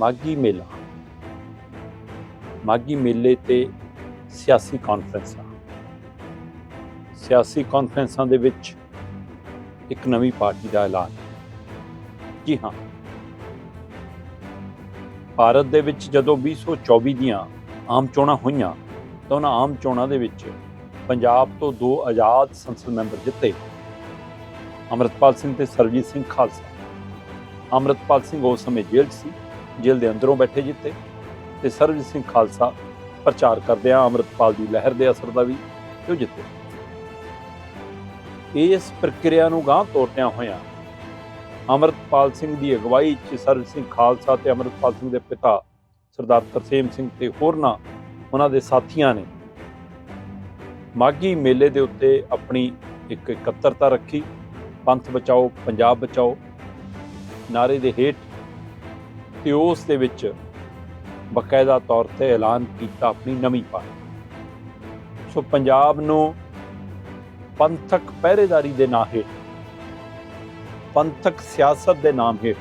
ਮਾਗੀ ਮੇਲਾ। ਮਾਗੀ ਮੇਲੇ ਤੇ ਸਿਆਸੀ ਕਾਨਫਰੰਸਾਂ ਸਿਆਸੀ ਕਾਨਫਰੰਸਾਂ ਦੇ ਵਿੱਚ ਇੱਕ ਨਵੀਂ ਪਾਰਟੀ ਦਾ ਐਲਾਨ। ਜੀ ਹਾਂ। ਭਾਰਤ ਦੇ ਵਿੱਚ ਜਦੋਂ 2024 ਦੀਆਂ ਆਮ ਚੋਣਾਂ ਹੋਈਆਂ, ਤਾਂ ਉਹਨਾਂ ਆਮ ਚੋਣਾਂ ਦੇ ਵਿੱਚ ਪੰਜਾਬ ਤੋਂ ਦੋ ਆਜ਼ਾਦ ਸੰਸਦ ਮੈਂਬਰ ਜਿੱਤੇ। ਅੰਮ੍ਰਿਤਪਾਲ ਸਿੰਘ ਤੇ ਸਰਜੀਤ ਸਿੰਘ ਖਾਲਸਾ। ਅੰਮ੍ਰਿਤਪਾਲ ਸਿੰਘ ਉਸ ਸਮੇਂ ਜੇਲ੍ਹ 'ਚ ਸੀ। ਜੇਲ੍ਹ ਦੇ ਅੰਦਰੋਂ ਬੈਠੇ ਜਿੱਤੇ ਤੇ ਸਰਬਜੀਤ ਸਿੰਘ ਖਾਲਸਾ ਪ੍ਰਚਾਰ ਕਰਦੇ ਆ, ਅੰਮ੍ਰਿਤਪਾਲ ਦੀ ਲਹਿਰ ਦੇ ਅਸਰ ਦਾ ਵੀ ਉਹ ਜਿੱਤੇ। ਇਸ ਪ੍ਰਕਿਰਿਆ ਨੂੰ ਗਾਂਹ ਤੋਰਦਿਆਂ ਹੋਇਆਂ ਅੰਮ੍ਰਿਤਪਾਲ ਸਿੰਘ ਦੀ ਅਗਵਾਈ 'ਚ ਸਰਜੀਤ ਸਿੰਘ ਖਾਲਸਾ ਤੇ ਅੰਮ੍ਰਿਤਪਾਲ ਸਿੰਘ ਦੇ ਪਿਤਾ ਸਰਦਾਰ ਤਰਸੇਮ ਸਿੰਘ ਤੇ ਹੋਰਨਾਂ ਉਹਨਾਂ ਦੇ ਸਾਥੀਆਂ ਨੇ ਮਾਗੀ ਮੇਲੇ ਦੇ ਉੱਤੇ ਆਪਣੀ ਇੱਕ ਇਕੱਤਰਤਾ ਰੱਖੀ। ਪੰਥ ਬਚਾਓ, ਪੰਜਾਬ ਬਚਾਓ। ਨਾਰੇ ਦੇ ਹੇਠ ਤੇ ਉਸ ਦੇ ਵਿੱਚ ਬਕਾਇਦਾ ਤੌਰ ਤੇ ਐਲਾਨ ਕੀਤਾ ਆਪਣੀ ਨਵੀਂ ਪਾਰਟੀ। ਸੋ ਪੰਜਾਬ ਨੂੰ ਪੰਥਕ ਪਹਿਰੇਦਾਰੀ ਦੇ ਨਾਂ ਹੇਠ ਪੰਥਕ ਸਿਆਸਤ ਦੇ ਨਾਮ ਹੇਠ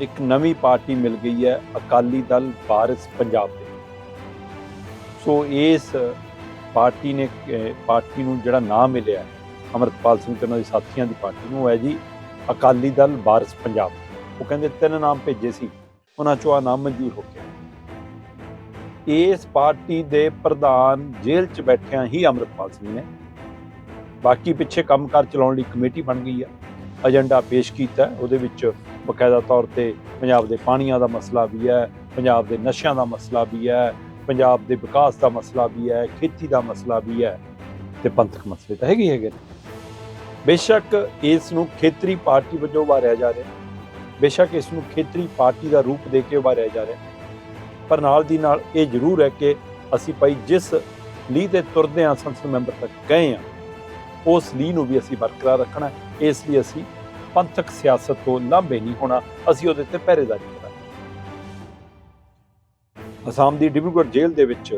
ਇੱਕ ਨਵੀਂ ਪਾਰਟੀ ਮਿਲ ਗਈ ਹੈ ਅਕਾਲੀ ਦਲ ਵਾਰਿਸ ਪੰਜਾਬ ਦੇ। ਸੋ ਇਸ ਪਾਰਟੀ ਨੇ ਪਾਰਟੀ ਨੂੰ ਜਿਹੜਾ ਨਾਮ ਮਿਲਿਆ ਹੈ, ਅੰਮ੍ਰਿਤਪਾਲ ਸਿੰਘ ਤੇ ਉਹਨਾਂ ਦੇ ਸਾਥੀਆਂ ਦੀ ਪਾਰਟੀ ਨੂੰ ਹੈ ਜੀ ਅਕਾਲੀ ਦਲ ਵਾਰਿਸ ਪੰਜਾਬ। ਉਹ ਕਹਿੰਦੇ ਤਿੰਨ ਨਾਮ ਭੇਜੇ ਸੀ, ਉਹਨਾਂ ਚੋਂ ਆ ਨਾਮ ਮਨਜ਼ੂਰ ਹੋ ਗਿਆ। ਇਸ ਪਾਰਟੀ ਦੇ ਪ੍ਰਧਾਨ ਜੇਲ੍ਹ 'ਚ ਬੈਠਿਆਂ ਹੀ ਅੰਮ੍ਰਿਤਪਾਲ ਸਿੰਘ ਨੇ ਬਾਕੀ ਪਿੱਛੇ ਕੰਮਕਾਰ ਚਲਾਉਣ ਲਈ ਕਮੇਟੀ ਬਣ ਗਈ ਆ, ਏਜੰਡਾ ਪੇਸ਼ ਕੀਤਾ, ਉਹਦੇ ਵਿੱਚ ਬਕਾਇਦਾ ਤੌਰ ਤੇ ਪੰਜਾਬ ਦੇ ਪਾਣੀਆਂ ਦਾ ਮਸਲਾ ਵੀ ਹੈ, ਪੰਜਾਬ ਦੇ ਨਸ਼ਿਆਂ ਦਾ ਮਸਲਾ ਵੀ ਹੈ, ਪੰਜਾਬ ਦੇ ਵਿਕਾਸ ਦਾ ਮਸਲਾ ਵੀ ਹੈ, ਖੇਤੀ ਦਾ ਮਸਲਾ ਵੀ ਹੈ ਤੇ ਪੰਥਕ ਮਸਲੇ ਤਾਂ ਹੈਗੇ ਹੈਗੇ ਨੇ। ਬੇਸ਼ੱਕ ਇਸ ਨੂੰ ਖੇਤਰੀ ਪਾਰਟੀ ਵਜੋਂ ਉਭਾਰਿਆ ਜਾ ਰਿਹਾ। ਬੇਸ਼ੱਕ ਇਸ ਨੂੰ ਖੇਤਰੀ ਪਾਰਟੀ ਦਾ ਰੂਪ ਦੇ ਕੇ ਉਭਾਰਿਆ ਜਾ ਰਿਹਾ ਪਰ ਨਾਲ ਦੀ ਨਾਲ ਇਹ ਜ਼ਰੂਰ ਹੈ ਕਿ ਅਸੀਂ ਭਾਈ ਜਿਸ ਲੀਹ ਤੇ ਤੁਰਦੇ ਹਾਂ, ਸੰਸਦ ਮੈਂਬਰ ਤੱਕ ਗਏ ਹਾਂ, ਉਸ ਲੀਹ ਨੂੰ ਵੀ ਅਸੀਂ ਬਰਕਰਾਰ ਰੱਖਣਾ ਇਸ ਲਈ ਅਸੀਂ ਪੰਥਕ ਸਿਆਸਤ ਤੋਂ ਲਾਂਭੇ ਨਹੀਂ ਹੋਣਾ, ਅਸੀਂ ਉਹਦੇ ਤੇ ਪਹਿਰੇਦਾਰੀ ਕਰਾਂਗੇ। ਅਸਾਮ ਦੀ ਡਿਬਰੂਗੜ੍ਹ ਜੇਲ੍ਹ ਦੇ ਵਿੱਚ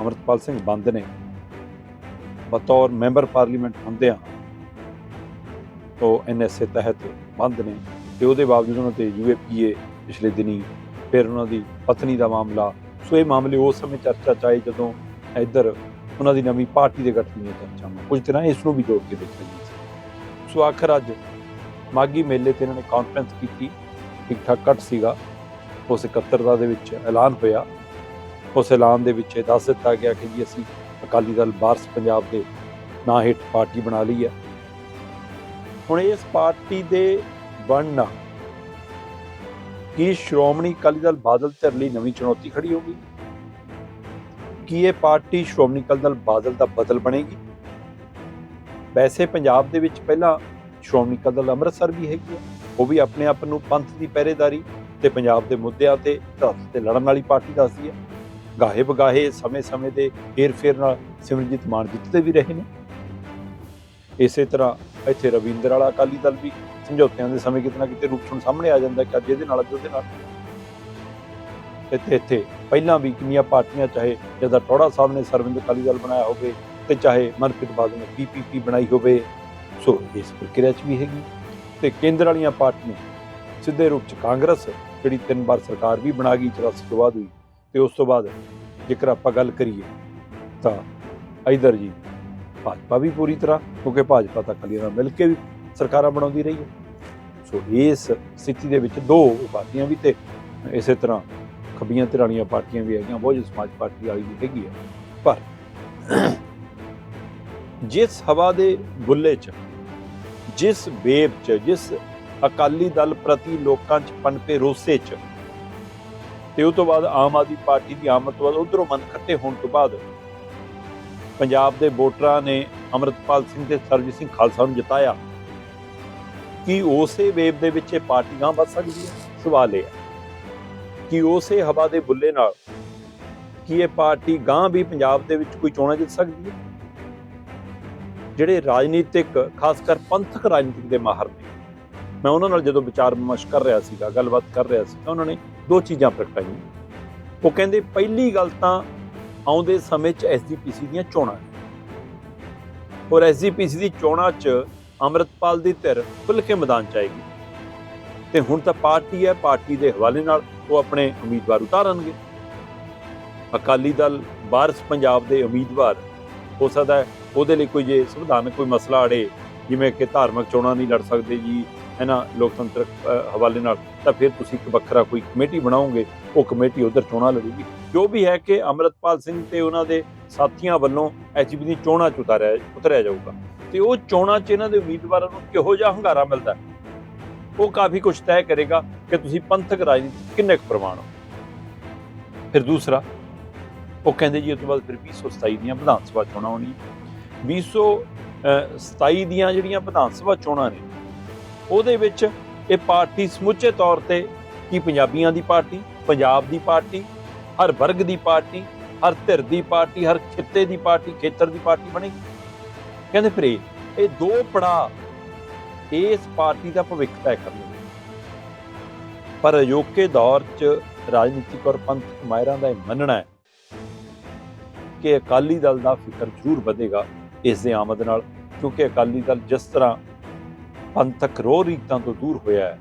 ਅਮਰਤਪਾਲ ਸਿੰਘ ਬੰਦ ਨੇ ਬਤੌਰ ਮੈਂਬਰ ਪਾਰਲੀਮੈਂਟ ਹੁੰਦਿਆਂ ਤੋਂ ਐਨਐਸਏ ਤਹਿਤ ਬੰਦ ਨੇ ਤੇ ਉਹਦੇ ਬਾਵਜੂਦ ਉਹਨਾਂ ਤੇ ਯੂਏਪੀਏ ਪਿਛਲੇ ਦਿਨੀ ਫਿਰ ਉਹਨਾਂ ਦੀ ਪਤਨੀ ਦਾ ਮਾਮਲਾ। ਸੋ ਇਹ ਮਾਮਲੇ ਉਸ ਸਮੇਂ ਚਰਚਾ ਚ ਆਏ ਜਦੋਂ ਇੱਧਰ ਉਹਨਾਂ ਦੀ ਨਵੀਂ ਪਾਰਟੀ ਦੇ ਗਠਨ ਦੀਆਂ ਚਰਚਾਵਾਂ। ਕੁਝ ਤਰ੍ਹਾਂ ਇਸ ਨੂੰ ਵੀ ਜੋੜ ਕੇ ਦੇਖਿਆ ਜੀ ਸੋ। ਆਖਰ ਅੱਜ ਮਾਗੀ ਮੇਲੇ ਤੇ ਇਹਨਾਂ ਨੇ ਕਾਨਫਰੰਸ ਕੀਤੀ। ਠੀਕ ਠਾਕ ਕੱਟ ਸੀਗਾ। ਉਸ ਇਕੱਤਰਤਾ ਦੇ ਵਿੱਚ ਐਲਾਨ ਹੋਇਆ। ਉਸ ਐਲਾਨ ਦੇ ਵਿੱਚ ਇਹ ਦੱਸ ਦਿੱਤਾ ਗਿਆ ਕਿ ਜੀ ਅਸੀਂ ਅਕਾਲੀ ਦਲ ਬਾਰਸ ਪੰਜਾਬ ਦੇ ਨਾਂ ਹੇਠ ਪਾਰਟੀ ਬਣਾ ਲਈ ਹੈ। ਹੁਣ ਇਸ ਪਾਰਟੀ ਦੇ ਬਣਨਾ। ਕੀ ਸ਼੍ਰੋਮਣੀ ਅਕਾਲੀ ਦਲ ਬਾਦਲ ਧਿਰ ਲਈ ਨਵੀਂ ਚੁਣੌਤੀ ਖੜੀ ਹੋਗੀ ਕੀ ਇਹ ਪਾਰਟੀ ਸ਼੍ਰੋਮਣੀ ਅਕਾਲੀ ਦਲ ਬਾਦਲ ਦਾ ਬਦਲ ਬਣੇਗੀ? ਵੈਸੇ ਪੰਜਾਬ ਦੇ ਵਿੱਚ ਪਹਿਲਾਂ ਸ਼੍ਰੋਮਣੀ ਅਕਾਲੀ ਦਲ ਅੰਮ੍ਰਿਤਸਰ ਵੀ ਹੈਗੀ ਹੈ। ਉਹ ਵੀ ਆਪਣੇ ਆਪ ਨੂੰ ਪੰਥ ਦੀ ਪਹਿਰੇਦਾਰੀ ਤੇ ਪੰਜਾਬ ਦੇ ਮੁੱਦਿਆਂ ਤੇ ਧਰਤ ਤੇ ਲੜਨ ਵਾਲੀ ਪਾਰਟੀ ਦੱਸਦੀ ਹੈ। ਗਾਹੇ ਬਗਾਹੇ ਸਮੇਂ-ਸਮੇਂ ਦੇ ਫੇਰ-ਫੇਰ ਨਾਲ ਸਿਮਰਜੀਤ ਮਾਨ ਜਿੱਤਦੇ ਵੀ ਰਹੇ ਨੇ। ਇਸੇ ਤਰ੍ਹਾਂ ਇੱਥੇ ਰਵਿੰਦਰ ਵਾਲਾ ਅਕਾਲੀ ਦਲ ਵੀ ਸਮਝੌਤਿਆਂ ਦੇ ਸਮੇਂ ਕਿਤੇ ਨਾ ਕਿਤੇ ਰੂਪ ਹੁਣ ਸਾਹਮਣੇ ਆ ਜਾਂਦਾ ਕਿ ਅੱਜ ਇਹਦੇ ਨਾਲ ਅੱਜ ਉਹਦੇ ਨਾਲ। ਇੱਥੇ ਇੱਥੇ ਪਹਿਲਾਂ ਵੀ ਕਿੰਨੀਆਂ ਪਾਰਟੀਆਂ, ਚਾਹੇ ਜਦਾ ਟੋੜਾ ਸਾਹਿਬ ਨੇ ਸਰਵਿੰਦ ਅਕਾਲੀ ਦਲ ਬਣਾਇਆ ਹੋਵੇ ਤੇ ਚਾਹੇ ਮਨਪ੍ਰੀਤ ਬਾਦਲ ਨੇ ਪੀਪੀਪੀ ਬਣਾਈ ਹੋਵੇ, ਸੋ ਇਸ ਪ੍ਰਕਿਰਿਆ 'ਚ ਵੀ ਹੈਗੀ। ਤੇ ਕੇਂਦਰ ਵਾਲੀਆਂ ਪਾਰਟੀਆਂ, ਸਿੱਧੇ ਰੂਪ 'ਚ ਕਾਂਗਰਸ, ਜਿਹੜੀ ਤਿੰਨ ਵਾਰ ਸਰਕਾਰ ਵੀ ਬਣਾ ਗਈ 84 ਤੋਂ ਬਾਅਦ ਹੋਈ ਤੇ ਉਸ ਤੋਂ ਬਾਅਦ ਜੇਕਰ ਆਪਾਂ ਗੱਲ ਕਰੀਏ, ਤਾਂ ਇਧਰ ਜੀ, ਭਾਜਪਾ ਵੀ ਪੂਰੀ ਤਰ੍ਹਾਂ, ਕਿਉਂਕਿ ਭਾਜਪਾ ਤਾਂ ਅਕਾਲੀ ਨਾਲ ਮਿਲ ਕੇ ਵੀ ਸਰਕਾਰਾਂ ਬਣਾਉਂਦੀ ਰਹੀ ਹੈ। ਸੋ ਇਸ ਸਥਿਤੀ ਦੇ ਵਿੱਚ ਦੋ ਪਾਰਟੀਆਂ ਵੀ ਤੇ ਇਸੇ ਤਰ੍ਹਾਂ ਖੱਬੀਆਂ ਧਿਰਾਂ ਵਾਲੀਆਂ ਪਾਰਟੀਆਂ ਵੀ ਹੈਗੀਆਂ ਬਹੁਜਨ ਸਮਾਜ ਪਾਰਟੀ ਵਾਲੀ ਵੀ ਹੈਗੀ ਹੈ ਪਰ ਜਿਸ ਹਵਾ ਦੇ ਬੁੱਲੇ 'ਚ, ਜਿਸ ਵੇਬ 'ਚ, ਜਿਸ ਅਕਾਲੀ ਦਲ ਪ੍ਰਤੀ ਲੋਕਾਂ 'ਚ ਪਨਪੇ ਰੋਸੇ 'ਚ, ਤੇ ਉਹ ਤੋਂ ਬਾਅਦ ਆਮ ਆਦਮੀ ਪਾਰਟੀ ਦੀ ਆਮਦ ਤੋਂ ਬਾਅਦ ਉਧਰੋਂ ਮਨ ਖੱਟੇ ਹੋਣ ਤੋਂ ਬਾਅਦ ਪੰਜਾਬ ਦੇ ਵੋਟਰਾਂ ਨੇ ਅਮਰਤਪਾਲ ਸਿੰਘ ਤੇ ਸਰਜੀਤ ਸਿੰਘ ਖਾਲਸਾ ਨੂੰ ਜਿਤਾਇਆ। ਕੀ ਉਸੇ ਵੇਬ ਦੇ ਵਿੱਚ ਇਹ ਪਾਰਟੀ ਗਾਂ ਵੱਧ ਸਕਦੀ ਹੈ ਸਵਾਲ ਇਹ ਹੈ ਕਿ ਉਸੇ ਹਵਾ ਦੇ ਬੁੱਲੇ ਨਾਲ ਕੀ ਇਹ ਪਾਰਟੀ ਗਾਂ ਵੀ ਪੰਜਾਬ ਦੇ ਵਿੱਚ ਕੋਈ ਚੋਣਾਂ ਜਿੱਤ ਸਕਦੀ ਹੈ? ਜਿਹੜੇ ਰਾਜਨੀਤਿਕ ਖਾਸ ਕਰ ਪੰਥਕ ਰਾਜਨੀਤਿਕ ਦੇ ਮਾਹਰ ਨੇ। ਮੈਂ ਉਹਨਾਂ ਨਾਲ ਜਦੋਂ ਵਿਚਾਰ ਵਿਮਰਸ਼ ਕਰ ਰਿਹਾ ਸੀਗਾ, ਗੱਲਬਾਤ ਕਰ ਰਿਹਾ ਸੀ, ਤਾਂ ਉਹਨਾਂ ਨੇ ਦੋ ਚੀਜ਼ਾਂ ਪ੍ਰਗਟਾਈਆਂ। ਉਹ ਕਹਿੰਦੇ, ਪਹਿਲੀ ਗੱਲ ਤਾਂ ਆਉਂਦੇ ਸਮੇਂ 'ਚ ਐਸਜੀਪੀਸੀ ਦੀਆਂ ਚੋਣਾਂ ਨੇ। ਔਰ ਐਸਜੀਪੀਸੀ ਦੀ ਚੋਣਾਂ 'ਚ ਅੰਮ੍ਰਿਤਪਾਲ ਦੀ ਧਿਰ ਖੁੱਲ੍ਹ ਕੇ ਮੈਦਾਨ 'ਚ ਆਏਗੀ। ਤੇ ਹੁਣ ਤਾਂ ਪਾਰਟੀ ਹੈ, ਪਾਰਟੀ ਦੇ ਹਵਾਲੇ ਨਾਲ ਉਹ ਆਪਣੇ ਉਮੀਦਵਾਰ ਉਤਾਰਨਗੇ। ਅਕਾਲੀ ਦਲ ਬਾਰਸ ਪੰਜਾਬ ਦੇ ਉਮੀਦਵਾਰ, ਹੋ ਸਕਦਾ ਉਹਦੇ ਲਈ ਕੋਈ ਜੇ ਸੰਵਿਧਾਨਕ ਕੋਈ ਮਸਲਾ ਅੜੇ, ਜਿਵੇਂ ਕਿ ਧਾਰਮਿਕ ਚੋਣਾਂ ਨਹੀਂ ਲੜ ਸਕਦੇ ਜੀ ਹੈ ਨਾ ਲੋਕਤੰਤਰਕ ਹਵਾਲੇ ਨਾਲ, ਤਾਂ ਫਿਰ ਤੁਸੀਂ ਇੱਕ ਵੱਖਰਾ ਕੋਈ ਕਮੇਟੀ ਬਣਾਓਗੇ, ਉਹ ਕਮੇਟੀ ਉਧਰ ਚੋਣਾਂ ਲੜੂਗੀ। ਜੋ ਵੀ ਹੈ ਕਿ ਅਮਰਤਪਾਲ ਸਿੰਘ ਤੇ ਉਹਨਾਂ ਦੇ ਸਾਥੀਆਂ ਵੱਲੋਂ ਐਚਪੀ ਦੀ ਚੋਣਾਂ ਚ ਉਤਾਰਿਆ, ਉਤਰਿਆ ਜਾਊਗਾ। ਤੇ ਉਹ ਚੋਣਾਂ 'ਚ ਇਹਨਾਂ ਦੇ ਉਮੀਦਵਾਰਾਂ ਨੂੰ ਕਿਹੋ ਜਿਹਾ ਹੰਗਾਰਾ ਮਿਲਦਾ ਉਹ ਕਾਫੀ ਕੁਝ ਤੈਅ ਕਰੇਗਾ ਕਿ ਤੁਸੀਂ ਪੰਥਕ ਰਾਜਨੀਤੀ ਕਿੰਨੇ ਕੁ ਪ੍ਰਵਾਨ ਹੋ। ਫਿਰ ਦੂਸਰਾ, ਉਹ ਕਹਿੰਦੇ ਜੀ, ਉਸ ਤੋਂ ਬਾਅਦ ਫਿਰ 2027 ਦੀਆਂ ਵਿਧਾਨ ਸਭਾ ਚੋਣਾਂ ਹੋਣੀਆਂ। 2027 ਦੀਆਂ ਜਿਹੜੀਆਂ ਵਿਧਾਨ ਸਭਾ ਚੋਣਾਂ ਨੇ, ਉਹਦੇ ਵਿੱਚ ਇਹ ਪਾਰਟੀ ਸਮੁੱਚੇ ਤੌਰ ਤੇ ਕੀ ਪੰਜਾਬੀਆਂ ਦੀ ਪਾਰਟੀ, ਪੰਜਾਬ ਦੀ ਪਾਰਟੀ, ਹਰ ਵਰਗ ਦੀ ਪਾਰਟੀ, ਹਰ ਧਿਰ ਦੀ ਪਾਰਟੀ, ਹਰ ਖਿੱਤੇ ਦੀ ਪਾਰਟੀ, ਖੇਤਰ ਦੀ ਪਾਰਟੀ ਬਣੇਗੀ। ਕਹਿੰਦੇ ਫਿਰ ਇਹ ਦੋ ਪੜਾ ਇਸ ਪਾਰਟੀ ਦਾ ਭਵਿੱਖ ਤੈਅ ਕਰਨਗੇ ਪਰ ਅਜੋਕੇ ਦੌਰ 'ਚ ਰਾਜਨੀਤਿਕ ਔਰ ਪੰਥਕ ਮਾਇਰਾਂ ਦਾ ਇਹ ਮੰਨਣਾ ਹੈ ਕਿ ਅਕਾਲੀ ਦਲ ਦਾ ਫਿਕਰ ਜ਼ਰੂਰ ਵਧੇਗਾ ਇਸ ਦੇ ਆਮਦ ਨਾਲ, ਕਿਉਂਕਿ ਅਕਾਲੀ ਦਲ ਜਿਸ ਤਰ੍ਹਾਂ ਪੰਥਕ ਰੋਹ ਰੀਤਾਂ ਤੋਂ ਦੂਰ ਹੋਇਆ ਹੈ,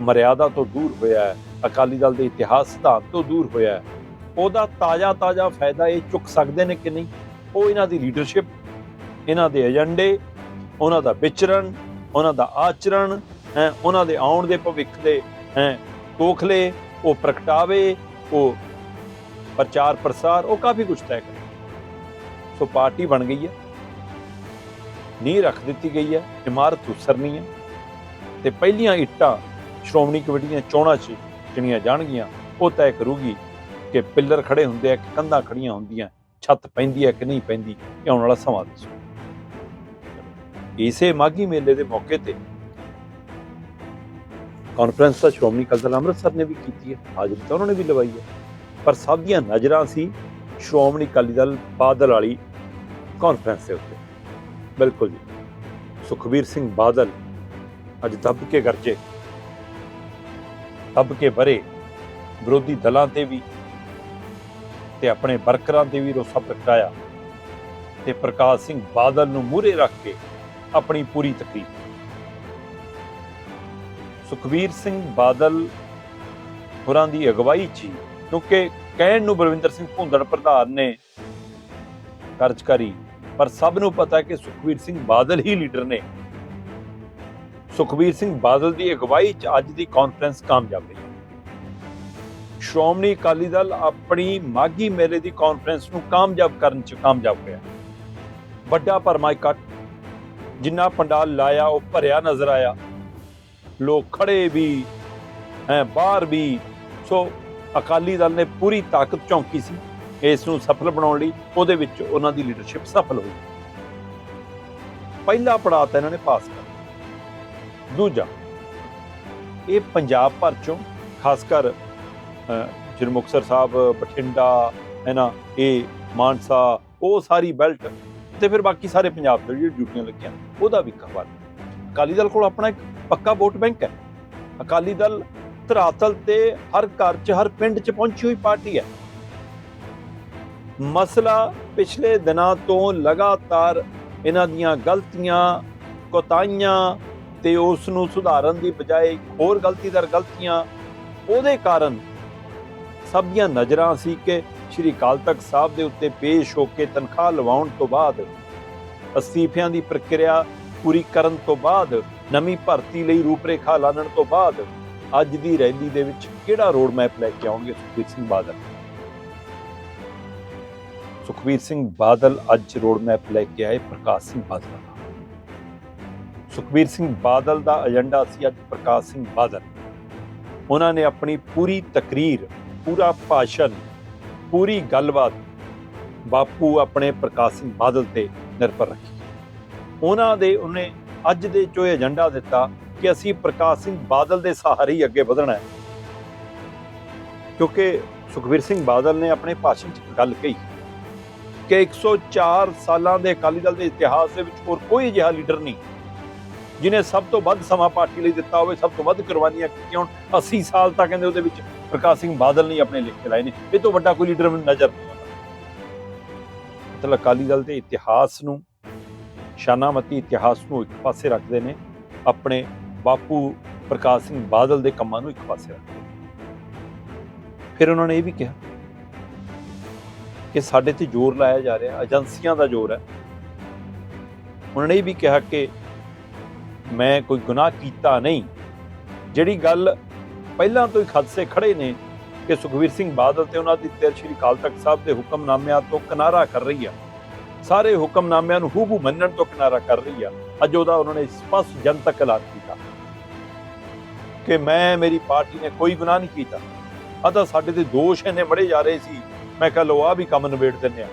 ਮਰਿਆਦਾ ਤੋਂ ਦੂਰ ਹੋਇਆ ਹੈ, ਅਕਾਲੀ ਦਲ ਦੇ ਇਤਿਹਾਸ ਸਿਧਾਂਤ ਤੋਂ ਦੂਰ ਹੋਇਆ ਹੈ, ਉਹਦਾ ਤਾਜ਼ਾ ਤਾਜ਼ਾ ਫਾਇਦਾ ਇਹ ਚੁੱਕ ਸਕਦੇ ਨੇ ਕਿ ਨਹੀਂ? ਉਹ ਇਹਨਾਂ ਦੀ ਲੀਡਰਸ਼ਿਪ ਇਹਨਾਂ ਦੇ ਏਜੰਡੇ, ਉਹਨਾਂ ਦਾ ਵਿਚਰਨ, ਉਹਨਾਂ ਦਾ ਆਚਰਣ, ਹੈ, ਉਹਨਾਂ ਦੇ ਆਉਣ ਦੇ ਭਵਿੱਖ ਦੇ, ਹੈ ਕੋਖਲੇ ਉਹ ਪ੍ਰਗਟਾਵੇ, ਉਹ ਪ੍ਰਚਾਰ ਪ੍ਰਸਾਰ, ਉਹ ਕਾਫੀ ਕੁਝ ਤੈਅ ਕਰੇ। ਸੋ ਪਾਰਟੀ ਬਣ ਗਈ ਹੈ। ਨੀਂਹ ਰੱਖ ਦਿੱਤੀ ਗਈ ਹੈ, ਇਮਾਰਤ ਉਸਰਨੀ ਹੈ। ਤੇ ਪਹਿਲੀਆਂ ਇੱਟਾਂ ਸ਼੍ਰੋਮਣੀ ਕਮੇਟੀ ਦੀਆਂ ਚੋਣਾਂ 'ਚ ਚਿਣੀਆਂ ਜਾਣਗੀਆਂ, ਉਹ ਤੈਅ ਕਰੂਗੀ ਕਿ ਪਿੱਲਰ ਖੜੇ ਹੁੰਦੇ ਆ ਕਿ ਕੰਧਾਂ ਖੜੀਆਂ ਹੁੰਦੀਆਂ, ਛੱਤ ਪੈਂਦੀ ਹੈ ਕਿ ਨਹੀਂ ਪੈਂਦੀ, ਇਹ ਆਉਣ ਵਾਲਾ ਸਮਾਂ ਦੱਸੂ। ਇਸੇ ਮਾਗੀ ਮੇਲੇ ਦੇ ਮੌਕੇ ਤੇ ਕਾਨਫਰੰਸ ਤਾਂ ਸ਼੍ਰੋਮਣੀ ਅਕਾਲੀ ਦਲ ਅੰਮ੍ਰਿਤਸਰ ਨੇ ਵੀ ਕੀਤੀ ਹੈ। ਹਾਜ਼ਰੀ ਤਾਂ ਉਹਨਾਂ ਨੇ ਵੀ ਲਵਾਈ ਹੈ। ਪਰ ਸਭ ਦੀਆਂ ਨਜ਼ਰਾਂ ਸੀ ਸ਼੍ਰੋਮਣੀ ਅਕਾਲੀ ਦਲ ਬਾਦਲ ਵਾਲੀ ਕਾਨਫਰੰਸ ਦੇ ਉੱਤੇ। ਬਿਲਕੁਲ ਜੀ। ਸੁਖਬੀਰ ਸਿੰਘ ਬਾਦਲ ਅੱਜ ਦੱਬ ਕੇ ਗਰਜੇ। ਦੱਬ ਕੇ ਭਰੇ ਵਿਰੋਧੀ ਦਲਾਂ ਤੇ ਵੀ ਤੇ ਆਪਣੇ ਵਰਕਰਾਂ ਤੇ ਵੀ ਰੋਸਾ ਪ੍ਰਗਟਾਇਆ। ਤੇ ਪ੍ਰਕਾਸ਼ ਸਿੰਘ ਬਾਦਲ ਨੂੰ ਮੂਹਰੇ ਰੱਖ ਕੇ ਆਪਣੀ ਪੂਰੀ ਤਕਰੀਰ ਸੁਖਬੀਰ ਸਿੰਘ ਬਾਦਲ ਹੋਰਾਂ ਦੀ ਅਗਵਾਈ 'ਚ ਹੀ, ਕਿਉਂਕਿ ਕਹਿਣ ਨੂੰ ਬਲਵਿੰਦਰ ਸਿੰਘ ਭੁੰਦੜ ਪ੍ਰਧਾਨ ਨੇ ਕਾਰਜਕਾਰੀ ਪਰ ਸਭ ਨੂੰ ਪਤਾ ਕਿ ਸੁਖਬੀਰ ਸਿੰਘ ਬਾਦਲ ਹੀ ਲੀਡਰ ਨੇ। ਸੁਖਬੀਰ ਸਿੰਘ ਬਾਦਲ ਦੀ ਅਗਵਾਈ 'ਚ ਅੱਜ ਦੀ ਕਾਨਫਰੰਸ ਕਾਮਯਾਬ ਰਹੀ। ਸ਼੍ਰੋਮਣੀ ਅਕਾਲੀ ਦਲ ਆਪਣੀ ਮਾਗੀ ਮੇਲੇ ਦੀ ਕਾਨਫਰੰਸ ਨੂੰ ਕਾਮਯਾਬ ਕਰਨ 'ਚ ਕਾਮਯਾਬ ਹੋਇਆ। ਵੱਡਾ ਭਰਮਾ ਇਕੱਠ ਜਿੰਨਾ ਪੰਡਾਲ ਲਾਇਆ, ਉਹ ਭਰਿਆ ਨਜ਼ਰ ਆਇਆ। ਲੋਕ ਖੜੇ ਵੀ, ਹੈ, ਬਾਹਰ ਵੀ। ਸੋ ਅਕਾਲੀ ਦਲ ਨੇ ਪੂਰੀ ਤਾਕਤ ਚੌਂਕੀ ਸੀ। ਇਸ ਨੂੰ ਸਫਲ ਬਣਾਉਣ ਲਈ ਉਹਦੇ ਵਿੱਚ ਉਹਨਾਂ ਦੀ ਲੀਡਰਸ਼ਿਪ ਸਫਲ ਹੋਈ। ਪਹਿਲਾ ਪੜਾਅ ਤਾਂ ਇਹਨਾਂ ਨੇ ਪਾਸ ਕਰ ਦੂਜਾ, ਇਹ ਪੰਜਾਬ ਭਰ ਚੋਂ ਖਾਸ ਕਰ ਸ਼੍ਰੀ ਮੁਕਤਸਰ ਸਾਹਿਬ, ਬਠਿੰਡਾ, ਹੈ ਨਾ, ਇਹ ਮਾਨਸਾ, ਉਹ ਸਾਰੀ ਬੈਲਟ ਤੇ ਫਿਰ ਬਾਕੀ ਸਾਰੇ ਪੰਜਾਬ ਦੇ ਜਿਹੜੀ ਡਿਊਟੀਆਂ ਲੱਗੀਆਂ ਉਹਦਾ ਵੀ ਖਬਰ ਅਕਾਲੀ ਦਲ ਕੋਲ ਆਪਣਾ ਇੱਕ ਪੱਕਾ ਵੋਟ ਬੈਂਕ ਹੈ। ਅਕਾਲੀ ਦਲ ਧਰਾਤਲ ਤੇ ਹਰ ਘਰ 'ਚ, ਹਰ ਪਿੰਡ 'ਚ ਪਹੁੰਚੀ ਹੋਈ ਪਾਰਟੀ ਹੈ। ਮਸਲਾ ਪਿਛਲੇ ਦਿਨਾਂ ਤੋਂ ਲਗਾਤਾਰ ਇਹਨਾਂ ਦੀਆਂ ਗਲਤੀਆਂ ਕੋਤਾਹੀਆਂ ਤੇ ਉਸ ਨੂੰ ਸੁਧਾਰਨ ਦੀ ਬਜਾਏ ਹੋਰ ਗਲਤੀਦਾਰ ਗਲਤੀਆਂ, ਉਹਦੇ ਕਾਰਨ ਸਭ ਦੀਆਂ ਨਜ਼ਰਾਂ ਸੀ ਕਿ ਸ਼੍ਰੀ ਅਕਾਲ ਤਖਤ ਸਾਹਿਬ ਦੇ ਉੱਤੇ ਪੇਸ਼ ਹੋ ਕੇ ਤਨਖਾਹ ਲਵਾਉਣ ਤੋਂ ਬਾਅਦ, ਅਸਤੀਫਿਆਂ ਦੀ ਪ੍ਰਕਿਰਿਆ ਪੂਰੀ ਕਰਨ ਤੋਂ ਬਾਅਦ, ਨਵੀਂ ਭਰਤੀ ਲਈ ਰੂਪਰੇਖਾ ਲਾਣਨ ਤੋਂ ਬਾਅਦ, ਅੱਜ ਦੀ ਰੈਲੀ ਦੇ ਵਿੱਚ ਕਿਹੜਾ ਰੋਡ ਮੈਪ ਲੈ ਕੇ ਆਉਂਗੇ ਸੁਖਬੀਰ ਸਿੰਘ ਬਾਦਲ? ਸੁਖਬੀਰ ਸਿੰਘ ਬਾਦਲ ਅੱਜ ਰੋਡ ਮੈਪ ਲੈ ਕੇ ਆਏ ਪ੍ਰਕਾਸ਼ ਸਿੰਘ ਬਾਦਲ ਸੁਖਬੀਰ ਸਿੰਘ ਬਾਦਲ ਦਾ ਏਜੰਡਾ ਸੀ ਅੱਜ ਪ੍ਰਕਾਸ਼ ਸਿੰਘ ਬਾਦਲ। ਉਹਨਾਂ ਨੇ ਆਪਣੀ ਪੂਰੀ ਤਕਰੀਰ, ਪੂਰਾ ਭਾਸ਼ਣ ਪੂਰੀ ਗੱਲਬਾਤ ਬਾਪੂ ਆਪਣੇ ਪ੍ਰਕਾਸ਼ ਸਿੰਘ ਬਾਦਲ ਤੇ ਨਿਰਭਰ ਰੱਖੀ ਉਹਨਾਂ ਦੇ, ਉਹਨੇ ਅੱਜ ਦੇ ਜੋ ਏਜੰਡਾ ਦਿੱਤਾ ਕਿ ਅਸੀਂ ਪ੍ਰਕਾਸ਼ ਸਿੰਘ ਬਾਦਲ ਦੇ ਸਹਾਰੇ ਹੀ ਅੱਗੇ ਵਧਣਾ ਹੈ। ਕਿਉਂਕਿ ਸੁਖਬੀਰ ਸਿੰਘ ਬਾਦਲ ਨੇ ਆਪਣੇ ਭਾਸ਼ਣ 'ਚ ਗੱਲ ਕਹੀ ਕਿ 104 ਸਾਲਾਂ ਦੇ ਅਕਾਲੀ ਦਲ ਦੇ ਇਤਿਹਾਸ ਦੇ ਵਿੱਚ ਹੋਰ ਕੋਈ ਅਜਿਹਾ ਲੀਡਰ ਨਹੀਂ। ਜਿਨੇ ਸਭ ਤੋਂ ਵੱਧ ਸਮਾਂ ਪਾਰਟੀ ਲਈ ਦਿੱਤਾ ਹੋਵੇ, ਸਭ ਤੋਂ ਵੱਧ ਕੁਰਬਾਨੀਆਂ ਕੀਤੀਆਂ ਹੋਣ 80 ਸਾਲ ਤੱਕ ਕਹਿੰਦੇ ਉਹਦੇ ਵਿੱਚ ਪ੍ਰਕਾਸ਼ ਸਿੰਘ ਬਾਦਲ ਨੇ ਆਪਣੇ ਲਿਖ ਕੇ ਲਾਏ ਨੇ। ਇਹ ਤੋਂ ਵੱਡਾ ਕੋਈ ਲੀਡਰ ਮੈਨੂੰ ਨਜ਼ਰ ਨਹੀਂ ਆਉਂਦਾ। ਮਤਲਬ ਅਕਾਲੀ ਦਲ ਦੇ ਇਤਿਹਾਸ ਨੂੰ, ਸ਼ਾਨਾਮਤੀ ਇਤਿਹਾਸ ਨੂੰ ਇੱਕ ਪਾਸੇ ਰੱਖਦੇ ਨੇ, ਆਪਣੇ ਬਾਪੂ ਪ੍ਰਕਾਸ਼ ਸਿੰਘ ਬਾਦਲ ਦੇ ਕੰਮਾਂ ਨੂੰ ਇੱਕ ਪਾਸੇ ਰੱਖਦੇ ਫਿਰ ਉਹਨਾਂ ਨੇ ਇਹ ਵੀ ਕਿਹਾ ਕਿ ਸਾਡੇ ਤੇ ਜ਼ੋਰ ਲਾਇਆ ਜਾ ਰਿਹਾ, ਏਜੰਸੀਆਂ ਦਾ ਜ਼ੋਰ ਹੈ। ਉਹਨਾਂ ਨੇ ਇਹ ਵੀ ਕਿਹਾ ਕਿ ਮੈਂ ਕੋਈ ਗੁਨਾਹ ਕੀਤਾ ਨਹੀਂ। ਜਿਹੜੀ ਗੱਲ ਪਹਿਲਾਂ ਤੋਂ ਹੀ ਖਦਸੇ ਖੜੇ ਨੇ ਕਿ ਸੁਖਵੀਰ ਸਿੰਘ ਬਾਦਲ ਤੇ ਉਹਨਾਂ ਦੀ ਤੇਰ ਸ਼੍ਰੀ ਅਕਾਲ ਤਖਤ ਸਾਹਿਬ ਦੇ ਹੁਕਮਨਾਮਿਆਂ ਤੋਂ ਕਿਨਾਰਾ ਕਰ ਰਹੀ ਆ। ਸਾਰੇ ਹੁਕਮਨਾਮਿਆਂ ਨੂੰ ਹੂਬੂ ਮੰਨਣ ਤੋਂ ਕਿਨਾਰਾ ਕਰ ਰਹੀ ਆ। ਅੱਜ ਉਹਦਾ ਉਹਨਾਂ ਨੇ ਸਪਸ਼ਟ ਜਨਤਕ ਐਲਾਨ ਕੀਤਾ ਕਿ ਮੈਂ, ਮੇਰੀ ਪਾਰਟੀ ਨੇ ਕੋਈ ਗੁਨਾਹ ਨਹੀਂ ਕੀਤਾ। ਆ ਸਾਡੇ ਤੇ ਦੋਸ਼ ਇਹਨੇ ਮੜੇ ਜਾ ਰਹੇ ਸੀ। ਮੈਂ ਕਿਹਾ ਲੋ ਆ ਵੀ ਕੰਮ ਨਿਬੇੜ ਦਿੰਦੇ ਆ।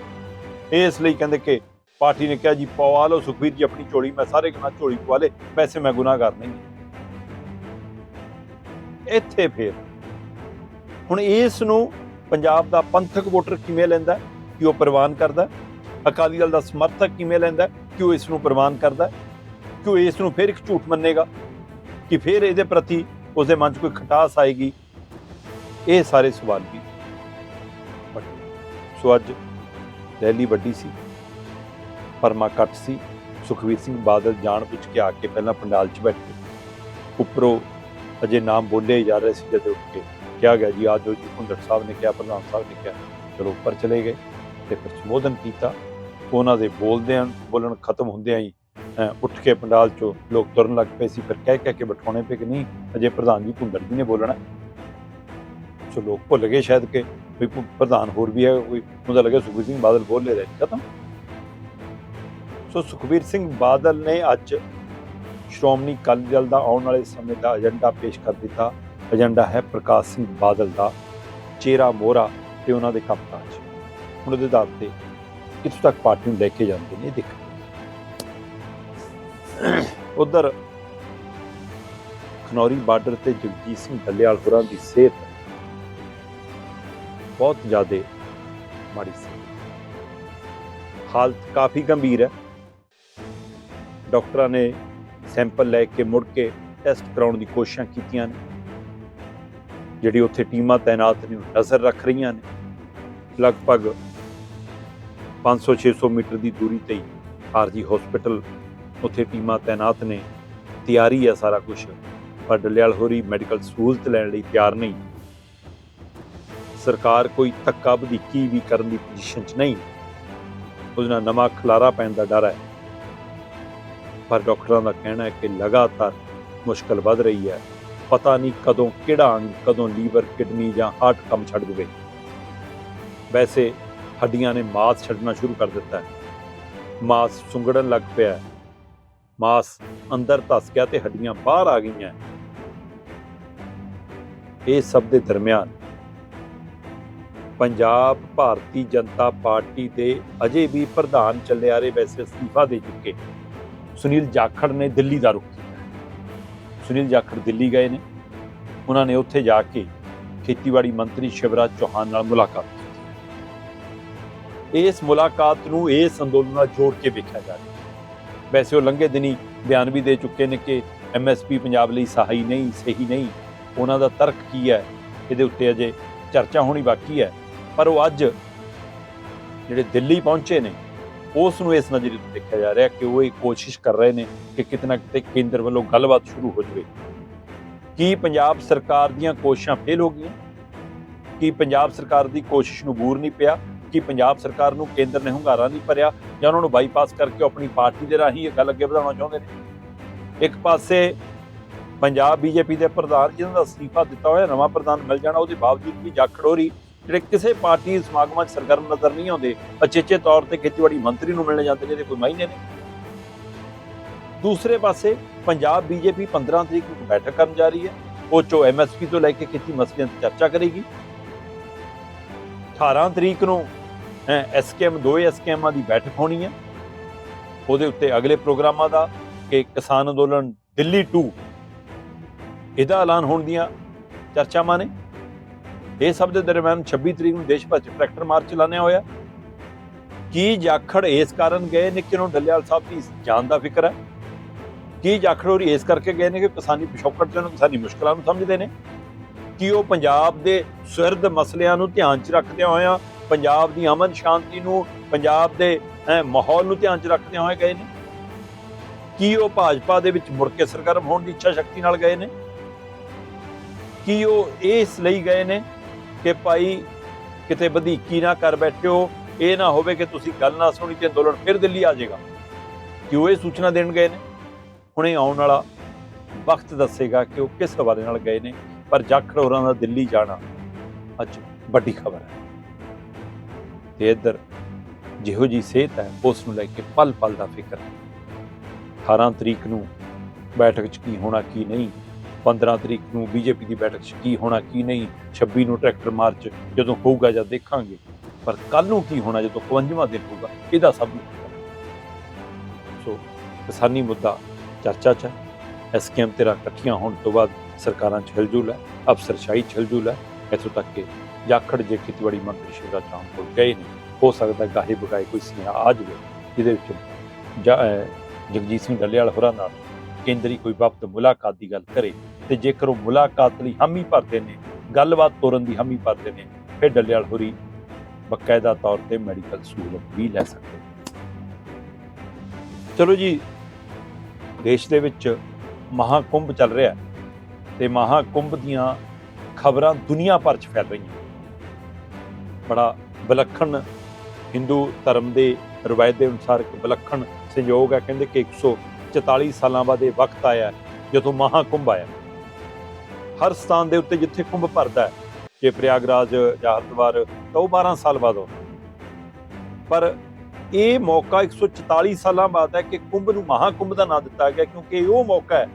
ਇਸ ਲਈ ਕਹਿੰਦੇ ਕਿ ਪਾਰਟੀ ਨੇ ਕਿਹਾ ਜੀ, ਪਵਾ ਲਓ ਸੁਖਬੀਰ ਜੀ ਆਪਣੀ ਝੋਲੀ, ਮੈਂ ਸਾਰੇ ਗੁਨਾਹ ਝੋਲੀ ਪਵਾ ਲੇ ਵੈਸੇ ਮੈਂ ਗੁਨਾਹ ਕਰ ਨਹੀਂ ਇੱਥੇ ਫੇਰ, ਹੁਣ ਇਸ ਨੂੰ ਪੰਜਾਬ ਦਾ ਪੰਥਕ ਵੋਟਰ ਕਿਵੇਂ ਲੈਂਦਾ ਹੈ? ਕਿ ਉਹ ਪ੍ਰਵਾਨ ਕਰਦਾ ਅਕਾਲੀ ਦਲ ਦਾ ਸਮਰਥਕ ਕਿਵੇਂ ਲੈਂਦਾ ਹੈ? ਕਿ ਉਹ ਇਸ ਨੂੰ ਪ੍ਰਵਾਨ ਕਰਦਾ ਹੈ? ਕਿ ਉਹ ਇਸ ਨੂੰ ਫਿਰ ਇੱਕ ਝੂਠ ਮੰਨੇਗਾ ਕਿ ਫਿਰ ਇਹਦੇ ਪ੍ਰਤੀ ਉਸਦੇ ਮਨ 'ਚ ਕੋਈ ਖਟਾਸ ਆਏਗੀ ਇਹ ਸਾਰੇ ਸਵਾਲ ਵੀ ਸੋ ਅੱਜ ਰੈਲੀ ਵੱਡੀ ਸੀ ਪਰਮਾ ਘੱਟ ਸੀ। ਸੁਖਵੀਰ ਸਿੰਘ ਬਾਦਲ ਜਾਣ ਵਿੱਚ ਕੇ ਆ ਕੇ ਪਹਿਲਾਂ ਪੰਡਾਲ 'ਚ ਬੈਠੇ। ਉੱਪਰੋਂ ਅਜੇ ਨਾਮ ਬੋਲੇ ਹੀ ਜਾ ਰਹੇ ਸੀ ਜਦੋਂ ਉੱਠ ਕੇ। ਕਿਹਾ ਗਿਆ ਜੀ ਆਜੋ ਜੀ ਹੁੰਦੜ ਸਾਹਿਬ ਨੇ ਕਿਹਾ, ਪ੍ਰਧਾਨ ਸਾਹਿਬ ਨੇ ਕਿਹਾ, ਚਲੋ ਉੱਪਰ ਚਲੇ ਗਏ ਤੇ ਫਿਰ ਸੰਬੋਧਨ ਕੀਤਾ। ਉਹਨਾਂ ਦੇ ਬੋਲਦਿਆਂ ਬੋਲਣ ਖਤਮ ਹੁੰਦਿਆਂ ਹੀ ਉੱਠ ਕੇ ਪੰਡਾਲ 'ਚੋਂ ਲੋਕ ਤੁਰਨ ਲੱਗ ਪਏ ਸੀ। ਫਿਰ ਕਹਿ ਕਹਿ ਕੇ ਬਿਠਾਉਣੇ ਪਏ ਕਿ ਨਹੀਂ, ਅਜੇ ਪ੍ਰਧਾਨ ਜੀ ਹੁੰਦੜ ਜੀ ਨੇ ਬੋਲਣਾ। ਸੋ ਲੋਕ ਭੁੱਲ ਗਏ ਸ਼ਾਇਦ ਕਿ ਵੀ ਪ- ਪ੍ਰਧਾਨ ਹੋਰ ਵੀ ਹੈ, ਕੋਈ ਉਹਦਾ ਲੱਗਿਆ ਸੁਖਬੀਰ ਸਿੰਘ ਬਾਦਲ ਬੋਲ ਲੈ ਰਹੇ। ਖਤਮ। ਸੋ ਸੁਖਬੀਰ ਸਿੰਘ ਬਾਦਲ ਨੇ ਅੱਜ ਸ਼੍ਰੋਮਣੀ ਅਕਾਲੀ ਦਲ ਦਾ ਆਉਣ ਵਾਲੇ ਸਮੇਂ ਦਾ ਏਜੰਡਾ ਪੇਸ਼ ਕਰ ਦਿੱਤਾ। ਏਜੰਡਾ ਹੈ ਪ੍ਰਕਾਸ਼ ਸਿੰਘ ਬਾਦਲ ਦਾ ਚਿਹਰਾ ਮੋਹਰਾ ਤੇ ਉਹਨਾਂ ਦੇ ਕੰਮਕਾਜ। ਹੁਣ ਉਹਦੇ ਆਧਾਰ ਤੇ ਕਿੱਥੋਂ ਤੱਕ ਪਾਰਟੀ ਨੂੰ ਲੈ ਕੇ ਜਾਂਦੇ ਨੇ ਇਹ ਦੇਖ ਉਧਰ ਖਨੌਰੀ ਬਾਰਡਰ ਤੇ ਜਗਜੀਤ ਸਿੰਘ ਡੱਲੇਵਾਲ ਹੋਰਾਂ ਦੀ ਸਿਹਤ ਬਹੁਤ ਜ਼ਿਆਦਾ ਮਾੜੀ ਸੀ। ਹਾਲਤ ਕਾਫੀ ਗੰਭੀਰ ਹੈ। ਡਾਕਟਰਾਂ ਨੇ ਸੈਂਪਲ ਲੈ ਕੇ ਮੁੜ ਕੇ ਟੈਸਟ ਕਰਾਉਣ ਦੀ ਕੋਸ਼ਿਸ਼ਾਂ ਕੀਤੀਆਂ ਨੇ। ਜਿਹੜੀ ਉੱਥੇ ਟੀਮਾਂ ਤਾਇਨਾਤ ਨੇ ਨਜ਼ਰ ਰੱਖ ਰਹੀਆਂ ਨੇ। ਲਗਭਗ 500-600 ਮੀਟਰ ਦੀ ਦੂਰੀ ਤੇ ਆਰਜੀ ਹਸਪੀਟਲ ਉੱਥੇ ਟੀਮਾਂ ਤਾਇਨਾਤ ਨੇ। ਤਿਆਰੀ ਹੈ ਸਾਰਾ ਕੁਝ ਪਰ ਡੱਲੇਵਾਲ ਹੋਰੀ ਮੈਡੀਕਲ ਸਹੂਲਤ ਲੈਣ ਲਈ ਤਿਆਰ ਨਹੀਂ। ਸਰਕਾਰ ਕੋਈ ਧੱਕਾ ਵਧੀਕੀ ਵੀ ਕਰਨ ਦੀ ਪੋਜੀਸ਼ਨ 'ਚ ਨਹੀਂ। ਉਹਦੇ ਨਾਲ ਨਵਾਂ ਖਲਾਰਾ ਪੈਣ ਦਾ ਡਰ ਹੈ। ਪਰ ਡਾਕਟਰਾਂ ਦਾ ਕਹਿਣਾ ਹੈ ਕਿ ਲਗਾਤਾਰ ਮੁਸ਼ਕਲ ਵੱਧ ਰਹੀ ਹੈ ਪਤਾ ਨਹੀਂ ਕਦੋਂ ਕਿਹੜਾ ਅੰਗ ਕਦੋਂ ਲੀਵਰ ਕਿਡਨੀ ਜਾਂ ਹਾਰਟ ਕੰਮ ਛੱਡ ਦੇਵੇ ਵੈਸੇ ਹੱਡੀਆਂ ਨੇ ਮਾਸ ਛੱਡਣਾ ਸ਼ੁਰੂ ਕਰ ਦਿੱਤਾ ਹੈ ਮਾਸ ਸੁੰਗੜਨ ਲੱਗ ਪਿਆ ਹੈ ਮਾਸ ਅੰਦਰ ਧਸ ਗਿਆ ਤੇ ਹੱਡੀਆਂ ਬਾਹਰ ਆ ਗਈਆਂ ਇਹ ਸਭ ਦੇ ਦਰਮਿਆਨ ਪੰਜਾਬ ਭਾਰਤੀ ਜਨਤਾ ਪਾਰਟੀ ਦੇ ਅਜੇ ਵੀ ਪ੍ਰਧਾਨ ਚੱਲੇ ਆ ਰਹੇ ਵੈਸੇ ਅਸਤੀਫਾ ਦੇ ਚੁੱਕੇ ਸੁਨੀਲ ਜਾਖੜ ਨੇ ਦਿੱਲੀ ਦਾ ਰੁਖ ਸੁਨੀਲ ਜਾਖੜ ਦਿੱਲੀ ਗਏ ਨੇ। ਉਹਨਾਂ ਨੇ ਉੱਥੇ ਜਾ ਕੇ ਖੇਤੀਬਾੜੀ ਮੰਤਰੀ ਸ਼ਿਵਰਾਜ ਚੌਹਾਨ ਨਾਲ ਮੁਲਾਕਾਤ ਕੀਤੀ। ਇਸ ਮੁਲਾਕਾਤ ਨੂੰ ਇਸ ਅੰਦੋਲਨ ਨਾਲ ਜੋੜ ਕੇ ਵੇਖਿਆ ਜਾ ਰਿਹਾ ਵੈਸੇ ਉਹ ਲੰਘੇ ਦਿਨੀ ਬਿਆਨ ਵੀ ਦੇ ਚੁੱਕੇ ਨੇ ਕਿ ਐਮਐਸਪੀ ਪੰਜਾਬ ਲਈ ਸਹਾਈ ਨਹੀਂ, ਸਹੀ ਨਹੀਂ। ਉਹਨਾਂ ਦਾ ਤਰਕ ਕੀ ਹੈ? ਇਹਦੇ ਉੱਤੇ ਅਜੇ ਚਰਚਾ ਹੋਣੀ ਬਾਕੀ ਹੈ। ਪਰ ਉਹ ਅੱਜ ਜਿਹੜੇ ਦਿੱਲੀ ਪਹੁੰਚੇ ਨੇ ਉਸ ਨੂੰ ਇਸ ਨਜ਼ਰੀਏ ਤੋਂ ਦੇਖਿਆ ਜਾ ਰਿਹਾ ਕਿ ਉਹ ਇਹ ਕੋਸ਼ਿਸ਼ ਕਰ ਰਹੇ ਨੇ ਕਿ ਕਿਤੇ ਨਾ ਕਿਤੇ ਕੇਂਦਰ ਵੱਲੋਂ ਗੱਲਬਾਤ ਸ਼ੁਰੂ ਹੋ ਜਾਵੇ। ਕੀ ਪੰਜਾਬ ਸਰਕਾਰ ਦੀਆਂ ਕੋਸ਼ਿਸ਼ਾਂ ਫੇਲ ਹੋ ਗਈਆਂ? ਕੀ ਪੰਜਾਬ ਸਰਕਾਰ ਦੀ ਕੋਸ਼ਿਸ਼ ਨੂੰ ਬੂਰ ਨਹੀਂ ਪਿਆ? ਕਿ ਪੰਜਾਬ ਸਰਕਾਰ ਨੂੰ ਕੇਂਦਰ ਨੇ ਹੁੰਗਾਰਾ ਨਹੀਂ ਭਰਿਆ? ਜਾਂ ਉਹਨਾਂ ਨੂੰ ਬਾਈਪਾਸ ਕਰਕੇ ਉਹ ਆਪਣੀ ਪਾਰਟੀ ਦੇ ਰਾਹੀਂ ਇਹ ਗੱਲ ਅੱਗੇ ਵਧਾਉਣਾ ਚਾਹੁੰਦੇ ਨੇ? ਇੱਕ ਪਾਸੇ ਪੰਜਾਬ ਬੀਜੇਪੀ ਦੇ ਪ੍ਰਧਾਨ ਜਿਹਨਾਂ ਦਾ ਅਸਤੀਫਾ ਦਿੱਤਾ ਹੋਇਆ, ਨਵਾਂ ਪ੍ਰਧਾਨ ਮਿਲ ਜਾਣਾ, ਉਹਦੇ ਬਾਵਜੂਦ ਵੀ ਜਾਖੜੋਰੀ ਜਿਹੜੇ ਕਿਸੇ ਪਾਰਟੀ ਸਮਾਗਮਾਂ 'ਚ ਸਰਗਰਮ ਨਜ਼ਰ ਨਹੀਂ ਆਉਂਦੇ, ਅਚੇਚੇ ਤੌਰ ਤੇ ਖੇਤੀਬਾੜੀ ਮੰਤਰੀ ਨੂੰ ਮਿਲਣ ਜਾਂਦੇ ਨੇ, ਇਹਦੇ ਕੋਈ ਮਾਇਨੇ ਨਹੀਂ। ਦੂਸਰੇ ਪਾਸੇ, ਪੰਜਾਬ ਬੀਜੇਪੀ 15 ਤਰੀਕ ਨੂੰ ਬੈਠਕ ਕਰਨ ਜਾ ਰਹੀ ਹੈ। ਉਹ ਚੋ ਐਮਐਸਪੀ ਤੋਂ ਲੈ ਕੇ ਖੇਤੀ ਮਸਲਿਆਂ ਤੇ ਚਰਚਾ ਕਰੇਗੀ। 18 ਤਰੀਕ ਨੂੰ ਐਸਕੇਐਮ ਦੋਏ ਐਸਕੇਐਮਾਂ ਦੀ ਬੈਠਕ ਹੋਣੀ ਹੈ। ਉਹਦੇ ਉੱਤੇ ਅਗਲੇ ਪ੍ਰੋਗਰਾਮਾਂ ਦਾ ਕਿ ਕਿਸਾਨ ਅੰਦੋਲਨ ਦਿੱਲੀ 2 ਇਹਦਾ ਐਲਾਨ ਹੋਣ ਦੀਆਂ ਚਰਚਾਵਾਂ ਨੇ। ਇਹ ਸਭ ਦੇ ਦਰਮਿਆਨ 26 ਤਰੀਕ ਨੂੰ ਦੇਸ਼ ਭਰ ਚ ਟਰੈਕਟਰ ਮਾਰਚ ਲਾਣਿਆ ਹੋਇਆ। ਕੀ ਜਾਖੜ ਇਸ ਕਾਰਨ ਗਏ ਨੇ ਕਿ ਉਹਨੂੰ ਡੱਲੇਵਾਲ ਸਾਹਿਬ ਦੀ ਜਾਨ ਦਾ ਫਿਕਰ ਹੈ? ਕੀ ਜਾਖੜ ਹੋਰੀ ਇਸ ਕਰਕੇ ਗਏ ਨੇ ਕਿ ਕਿਸਾਨੀ ਪਿਛੋਕੜ ਤੇ ਉਹਨਾਂ ਕਿਸਾਨੀ ਮੁਸ਼ਕਲਾਂ ਨੂੰ ਸਮਝਦੇ ਨੇ? ਕਿ ਉਹ ਪੰਜਾਬ ਦੇ ਸੁਹਿਰਦ ਮਸਲਿਆਂ ਨੂੰ ਧਿਆਨ 'ਚ ਰੱਖਦਿਆਂ ਹੋਇਆਂ ਪੰਜਾਬ ਦੀ ਅਮਨ ਸ਼ਾਂਤੀ ਨੂੰ, ਪੰਜਾਬ ਦੇ ਮਾਹੌਲ ਨੂੰ ਧਿਆਨ 'ਚ ਰੱਖਦਿਆਂ ਹੋਏ ਗਏ ਨੇ? ਕੀ ਉਹ ਭਾਜਪਾ ਦੇ ਵਿੱਚ ਮੁੜ ਕੇ ਸਰਗਰਮ ਹੋਣ ਦੀ ਇੱਛਾ ਸ਼ਕਤੀ ਨਾਲ ਗਏ ਨੇ? ਕੀ ਉਹ ਇਸ ਲਈ ਗਏ ਨੇ ਕਿ ਭਾਈ ਕਿਤੇ ਵਧੀਕੀ ਨਾ ਕਰ ਬੈਠਿਓ, ਇਹ ਨਾ ਹੋਵੇ ਕਿ ਤੁਸੀਂ ਗੱਲ ਨਾ ਸੁਣੀ ਤੇ ਅੰਦੋਲਨ ਫਿਰ ਦਿੱਲੀ ਆ ਜਾਏਗਾ। ਕਿਉਂ ਇਹ ਸੂਚਨਾ ਦੇਣ ਗਏ ਨੇ? ਹੁਣੇ ਆਉਣ ਵਾਲਾ ਵਕਤ ਦੱਸੇਗਾ ਕਿ ਉਹ ਕਿਸ ਹਵਾਲੇ ਨਾਲ ਗਏ ਨੇ, ਪਰ ਜਾਖੜ ਹੋਰਾਂ ਦਾ ਦਿੱਲੀ ਜਾਣਾ ਅੱਜ ਵੱਡੀ ਖਬਰ ਹੈ। ਤੇ ਇੱਧਰ ਜਿਹੋ ਜੀ ਸਿਹਤ ਹੈ, ਉਸ ਨੂੰ ਲੈ ਕੇ ਪਲ ਪਲ ਦਾ ਫਿਕਰ ਹੈ। 18 ਤਰੀਕ ਨੂੰ ਬੈਠਕ 'ਚ ਕੀ ਹੋਣਾ, ਕੀ ਨਹੀਂ 15 ਤਰੀਕ ਨੂੰ ਬੀਜੇਪੀ ਦੀ ਬੈਠਕ 'ਚ ਕੀ ਹੋਣਾ, ਕੀ ਨਹੀਂ 26 ਨੂੰ ਟਰੈਕਟਰ ਮਾਰਚ ਜਦੋਂ ਹੋਊਗਾ ਜਾਂ ਦੇਖਾਂਗੇ। ਪਰ ਕੱਲ ਨੂੰ ਕੀ ਹੋਣਾ, ਜਦੋਂ 55ਵਾਂ ਦਿਨ ਹੋਊਗਾ ਇਹਦਾ ਸਭ ਨੂੰ ਸੋ ਕਿਸਾਨੀ ਮੁੱਦਾ ਚਰਚਾ 'ਚ ਹੈ। ਐਸਕੇਐਮ ਤੇਰਾ ਇਕੱਠੀਆਂ ਹੋਣ ਤੋਂ ਬਾਅਦ ਸਰਕਾਰਾਂ 'ਚ ਹਿਲਜੁਲ ਹੈ, ਅਫਸਰਸ਼ਾਹੀ 'ਚ ਹਿਲਜੁਲ ਹੈ। ਇੱਥੋਂ ਤੱਕ ਕਿ ਜਾਖੜ ਜੇ ਖੇਤੀਬਾੜੀ ਮੰਤਰੀ ਸ਼ਿਵਰਾਜ ਚੌਹਾਨ ਕੋਲ ਗਏ ਨੇ, ਹੋ ਸਕਦਾ ਗਾਹੇ ਬਗਾਏ ਕੋਈ ਸੁਨੇਹਾ ਆ ਜਾਵੇ, ਜਿਹਦੇ ਵਿੱਚ ਜਾ- ਜਗਜੀਤ ਸਿੰਘ ਡੱਲੇਵਾਲ ਹੋਰਾਂ ਨਾਲ ਕੇਂਦਰੀ ਕੋਈ ਵਕਤ ਮੁਲਾਕਾਤ ਦੀ ਗੱਲ ਕਰੇ। ਤੇ ਜੇਕਰ ਉਹ ਮੁਲਾਕਾਤ ਲਈ ਹਾਮੀ ਭਰਦੇ ਨੇ, ਗੱਲਬਾਤ ਤੋਰਨ ਦੀ ਹਾਮੀ ਭਰਦੇ ਨੇ, ਫਿਰ ਡੱਲੇਵਾਲ ਹੋਰੀ ਬਕਾਇਦਾ ਤੌਰ ਤੇ ਮੈਡੀਕਲ ਸਹੂਲਤ ਵੀ ਲੈ ਸਕਦੇ ਨੇ। ਚਲੋ ਜੀ, ਦੇਸ਼ ਦੇ ਵਿੱਚ ਮਹਾਕੁੰਭ ਚੱਲ ਰਿਹਾ ਹੈ ਤੇ ਮਹਾਕੁੰਭ ਦੀਆਂ ਖਬਰਾਂ ਦੁਨੀਆ ਭਰ 'ਚ ਫੈਲ ਰਹੀਆਂ ਬੜਾ ਵਿਲੱਖਣ ਹਿੰਦੂ ਧਰਮ ਦੇ ਰਵਾਇਤ ਦੇ ਅਨੁਸਾਰ ਇੱਕ ਵਿਲੱਖਣ ਸੰਯੋਗ ਹੈ, ਕਹਿੰਦੇ ਕਿ 144 ਸਾਲਾਂ ਬਾਅਦ ਇਹ ਵਕਤ ਆਇਆ ਜਦੋਂ ਮਹਾਕੁੰਭ ਆਇਆ ਹਰ ਸਥਾਨ ਦੇ ਉੱਤੇ ਜਿੱਥੇ ਕੁੰਭ ਭਰਦਾ ਹੈ ਜੇ ਪ੍ਰਯਾਗਰਾਜ ਜਾਂ ਹਰਿਦੁਆਰ, ਤਾਂ ਉਹ 12 ਸਾਲ ਬਾਅਦ ਆਉਂਦਾ ਪਰ ਇਹ ਮੌਕਾ 144 ਸਾਲਾਂ ਬਾਅਦ ਹੈ ਕਿ ਕੁੰਭ ਨੂੰ ਮਹਾਕੁੰਭ ਦਾ ਨਾਂ ਦਿੱਤਾ ਗਿਆ, ਕਿਉਂਕਿ ਇਹ ਉਹ ਮੌਕਾ ਹੈ,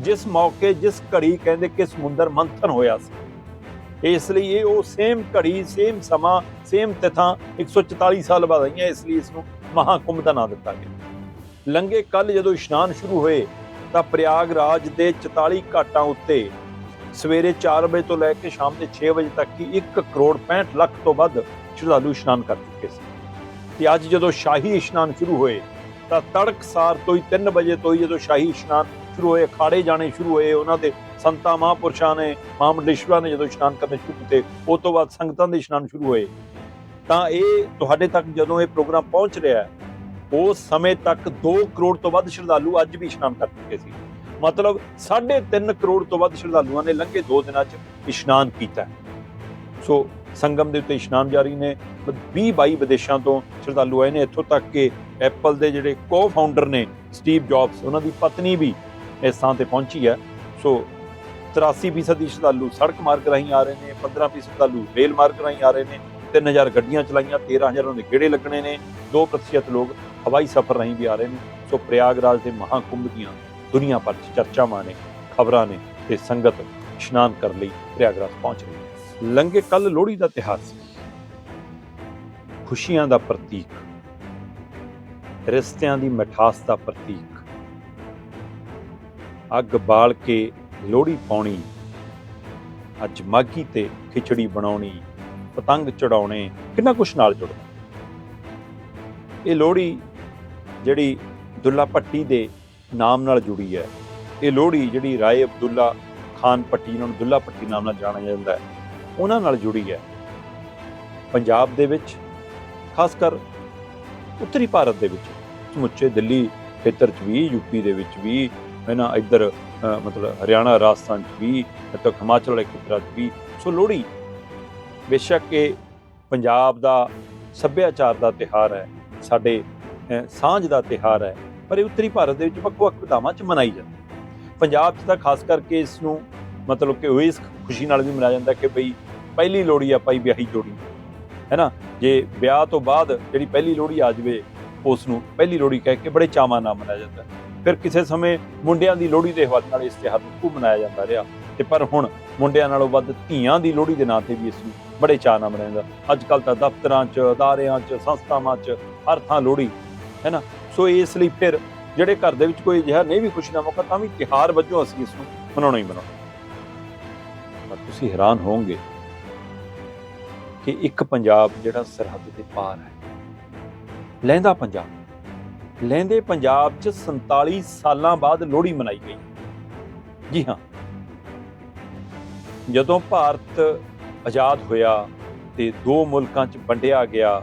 ਜਿਸ ਮੌਕੇ, ਜਿਸ ਘੜੀ ਕਹਿੰਦੇ ਕਿ ਸਮੁੰਦਰ ਮੰਥਨ ਹੋਇਆ ਸੀ। ਇਸ ਲਈ ਇਹ ਉਹ ਸੇਮ ਘੜੀ ਸੇਮ ਸਮਾਂ ਸੇਮ ਤਿਥਾਂ 144 ਸਾਲ ਬਾਅਦ ਆਈਆਂ, ਇਸ ਲਈ ਇਸ ਨੂੰ ਮਹਾਕੁੰਭ ਦਾ ਨਾਮ ਦਿੱਤਾ ਗਿਆ। ਲੰਗੇ ਕੱਲ ਜਦੋਂ ਇਸ਼ਨਾਨ ਸ਼ੁਰੂ ਹੋਏ, ਤਾਂ ਪ੍ਰਯਾਗਰਾਜ ਦੇ 44 ਘਾਟਾਂ ਉੱਤੇ ਸਵੇਰੇ 4 ਵਜੇ ਤੋਂ ਲੈ ਕੇ ਸ਼ਾਮ ਦੇ 6 ਵਜੇ ਤੱਕ ਹੀ 1 ਕਰੋੜ 65 ਲੱਖ ਤੋਂ ਵੱਧ ਸ਼ਰਧਾਲੂ ਇਸ਼ਨਾਨ ਕਰ ਚੁੱਕੇ ਸੀ। ਤੇ ਅੱਜ ਜਦੋਂ ਸ਼ਾਹੀ ਇਸ਼ਨਾਨ ਸ਼ੁਰੂ ਹੋਏ, ਤਾਂ ਤੜਕਸਾਰ ਤੋਂ ਹੀ 3 ਵਜੇ ਤੋਂ ਹੀ ਜਦੋਂ ਸ਼ਾਹੀ ਇਸ਼ਨਾਨ ਸ਼ੁਰੂ ਹੋਏ, ਅਖਾੜੇ ਜਾਣੇ ਸ਼ੁਰੂ ਹੋਏ, ਉਹਨਾਂ ਦੇ ਸੰਤਾਂ, ਮਹਾਂਪੁਰਸ਼ਾਂ ਨੇ, ਮਹਾਮੰਡਲੇਸ਼ਵਰਾਂ ਨੇ ਜਦੋਂ ਇਸ਼ਨਾਨ ਕਰਨੇ ਸ਼ੁਰੂ ਕੀਤੇ ਉਸ ਤੋਂ ਬਾਅਦ ਸੰਗਤਾਂ ਦੇ ਇਸ਼ਨਾਨ ਸ਼ੁਰੂ ਹੋਏ। ਤਾਂ ਇਹ ਤੁਹਾਡੇ ਤੱਕ ਜਦੋਂ ਇਹ ਪ੍ਰੋਗਰਾਮ ਪਹੁੰਚ ਰਿਹਾ ਹੈ, ਉਸ ਸਮੇਂ ਤੱਕ 2 ਕਰੋੜ ਤੋਂ ਵੱਧ ਸ਼ਰਧਾਲੂ ਅੱਜ ਵੀ ਇਸ਼ਨਾਨ ਕਰ ਚੁੱਕੇ ਸੀ। ਮਤਲਬ 3.5 ਕਰੋੜ ਤੋਂ ਵੱਧ ਸ਼ਰਧਾਲੂਆਂ ਨੇ ਲੰਘੇ 2 ਦਿਨਾਂ 'ਚ ਇਸ਼ਨਾਨ ਕੀਤਾ ਸੋ ਸੰਗਮ ਦੇ ਉੱਤੇ ਇਸ਼ਨਾਨ ਜਾਰੀ ਨੇ 20 22 ਵਿਦੇਸ਼ਾਂ ਤੋਂ ਸ਼ਰਧਾਲੂ ਆਏ ਨੇ। ਇੱਥੋਂ ਤੱਕ ਕਿ ਐਪਲ ਦੇ ਜਿਹੜੇ ਕੋ-ਫਾਊਂਡਰ ਨੇ, ਸਟੀਵ ਜੌਬਸ, ਉਹਨਾਂ ਦੀ ਪਤਨੀ ਵੀ ਇਸ ਥਾਂ ਤੇ ਪਹੁੰਚੀ ਹੈ। ਸੋ 83% ਸ਼ਰਧਾਲੂ ਸੜਕ ਮਾਰਗ ਰਾਹੀਂ ਆ ਰਹੇ ਨੇ 15% ਸ਼ਰਧਾਲੂ ਰੇਲ ਮਾਰਗ ਰਾਹੀਂ ਆ ਰਹੇ ਨੇ 3000 ਗੱਡੀਆਂ ਚਲਾਈਆਂ 13000 ਦੇ ਗੇੜੇ ਲੱਗਣੇ ਨੇ। 2% ਲੋਕ ਹਵਾਈ ਸਫ਼ਰ ਰਾਹੀਂ ਵੀ ਆ ਰਹੇ ਨੇ। ਸੋ ਪ੍ਰਯਾਗਰਾਜ ਦੇ ਮਹਾਕੁੰਭ ਦੀਆਂ ਦੁਨੀਆ ਭਰ 'ਚ ਚਰਚਾਵਾਂ ਨੇ, ਖਬਰਾਂ ਨੇ ਤੇ ਸੰਗਤ ਇਸ਼ਨਾਨ ਕਰਨ ਲਈ ਪ੍ਰਯਾਗਰਾਜ ਪਹੁੰਚ ਰਹੀ ਹੈ ਲੰਘੇ ਕੱਲ ਲੋਹੜੀ ਦਾ ਤਿਉਹਾਰ ਸੀ। ਖੁਸ਼ੀਆਂ ਦਾ ਪ੍ਰਤੀਕ, ਰਿਸ਼ਤਿਆਂ ਦੀ ਮਿਠਾਸ ਦਾ ਪ੍ਰਤੀਕ। ਅੱਗ ਬਾਲ ਕੇ ਲੋਹੜੀ ਪਾਉਣੀ, ਅੱਜ ਮਾਗੀ ਤੇ ਖਿਚੜੀ ਬਣਾਉਣੀ, ਪਤੰਗ ਚੜਾਉਣੇ, ਕਿੰਨਾ ਕੁਛ ਨਾਲ ਜੁੜਦਾ ਇਹ ਲੋਹੜੀ ਜਿਹੜੀ ਦੁੱਲਾ ਭੱਟੀ ਦੇ ਨਾਮ ਨਾਲ ਜੁੜੀ ਹੈ। ਇਹ ਲੋਹੜੀ ਜਿਹੜੀ ਰਾਏ ਅਬਦੁੱਲਾ ਖਾਨ ਭੱਟੀ ਇਹਨਾਂ ਨੂੰ ਦੁੱਲਾ ਭੱਟੀ ਨਾਮ ਨਾਲ ਜਾਣਿਆ ਜਾਂਦਾ ਹੈ। ਉਹਨਾਂ ਨਾਲ ਜੁੜੀ ਹੈ। ਪੰਜਾਬ ਦੇ ਵਿੱਚ, ਖਾਸ ਕਰ ਉੱਤਰੀ ਭਾਰਤ ਦੇ ਵਿੱਚ, ਸਮੁੱਚੇ ਦਿੱਲੀ ਖੇਤਰ 'ਚ ਵੀ ਯੂਪੀ ਦੇ ਵਿੱਚ ਵੀ, ਹੈ ਨਾ, ਇੱਧਰ ਮਤਲਬ ਹਰਿਆਣਾ, ਰਾਜਸਥਾਨ 'ਚ ਵੀ ਇੱਥੇ ਹਿਮਾਚਲ ਵਾਲੇ ਖੇਤਰਾਂ 'ਚ ਵੀ। ਸੋ ਲੋਹੜੀ ਬੇਸ਼ੱਕ ਇਹ ਪੰਜਾਬ ਦਾ ਸੱਭਿਆਚਾਰ ਦਾ ਤਿਹਾਰ ਹੈ, ਸਾਡੇ ਸਾਂਝ ਦਾ ਤਿਹਾਰ ਹੈ। ਪਰ ਇਹ ਉੱਤਰੀ ਭਾਰਤ ਦੇ ਵਿੱਚ ਵੱਖੋ ਵੱਖ ਵਿਧਾਵਾਂ 'ਚ ਮਨਾਈ ਜਾਂਦੀ ਪੰਜਾਬ 'ਚ ਤਾਂ ਖਾਸ ਕਰਕੇ ਇਸ ਨੂੰ ਮਤਲਬ ਕਿ ਉਹ ਇਸ ਖੁਸ਼ੀ ਨਾਲ ਵੀ ਮਨਾਇਆ ਜਾਂਦਾ ਕਿ ਬਈ ਪਹਿਲੀ ਲੋਹੜੀ ਆ ਭਾਈ ਵਿਆਹੀ ਜੋੜੀ। ਹੈ ਨਾ ਜੇ ਵਿਆਹ ਤੋਂ ਬਾਅਦ ਜਿਹੜੀ ਪਹਿਲੀ ਲੋਹੜੀ ਆ ਜਾਵੇ, ਉਸ ਨੂੰ ਪਹਿਲੀ ਲੋਹੜੀ ਕਹਿ ਕੇ ਬੜੇ ਚਾਵਾਂ ਨਾਲ ਮਨਾਇਆ ਜਾਂਦਾ ਫਿਰ ਕਿਸੇ ਸਮੇਂ ਮੁੰਡਿਆਂ ਦੀ ਲੋਹੜੀ ਦੇ ਹਵਾਲੇ ਨਾਲ ਇਸ ਤਿਉਹਾਰ ਨੂੰ ਖੂਬ ਮਨਾਇਆ ਜਾਂਦਾ ਰਿਹਾ। ਤੇ ਪਰ ਹੁਣ ਮੁੰਡਿਆਂ ਨਾਲੋਂ ਵੱਧ ਧੀਆਂ ਦੀ ਲੋਹੜੀ ਦੇ ਨਾਂ ਤੇ ਵੀ ਇਸ ਨੂੰ ਬੜੇ ਚਾਅ ਨਾਲ ਮਨਾਇਆ ਜਾਂਦਾ। ਅੱਜ ਕੱਲ ਤਾਂ ਦਫ਼ਤਰਾਂ 'ਚ, ਅਦਾਰਿਆਂ 'ਚ, ਸੰਸਥਾਵਾਂ 'ਚ ਹਰ ਥਾਂ ਲੋਹੜੀ ਹੈ ਨਾ ਸੋ ਇਸ ਲਈ ਫਿਰ ਜਿਹੜੇ ਘਰ ਦੇ ਵਿੱਚ ਕੋਈ ਅਜਿਹਾ ਨਹੀਂ ਵੀ ਖੁਸ਼ੀ ਨਾ ਮੌਕਾ, ਤਾਂ ਵੀ ਤਿਉਹਾਰ ਵਜੋਂ ਅਸੀਂ ਇਸ ਨੂੰ ਮਨਾਉਣਾ ਹੀ ਮਨਾਉਣਾ। ਪਰ ਤੁਸੀਂ ਹੈਰਾਨ ਹੋਵੋਗੇ ਕਿ ਇੱਕ ਪੰਜਾਬ ਜਿਹੜਾ ਸਰਹੱਦ ਦੇ ਪਾਰ ਹੈ, ਲਹਿੰਦਾ ਪੰਜਾਬ, ਲਹਿੰਦੇ ਪੰਜਾਬ 'ਚ 47 ਸਾਲਾਂ ਬਾਅਦ ਲੋਹੜੀ ਮਨਾਈ ਗਈ। ਜੀ ਹਾਂ। ਜਦੋਂ ਭਾਰਤ ਆਜ਼ਾਦ ਹੋਇਆ ਤੇ ਦੋ ਮੁਲਕਾਂ 'ਚ ਵੰਡਿਆ ਗਿਆ,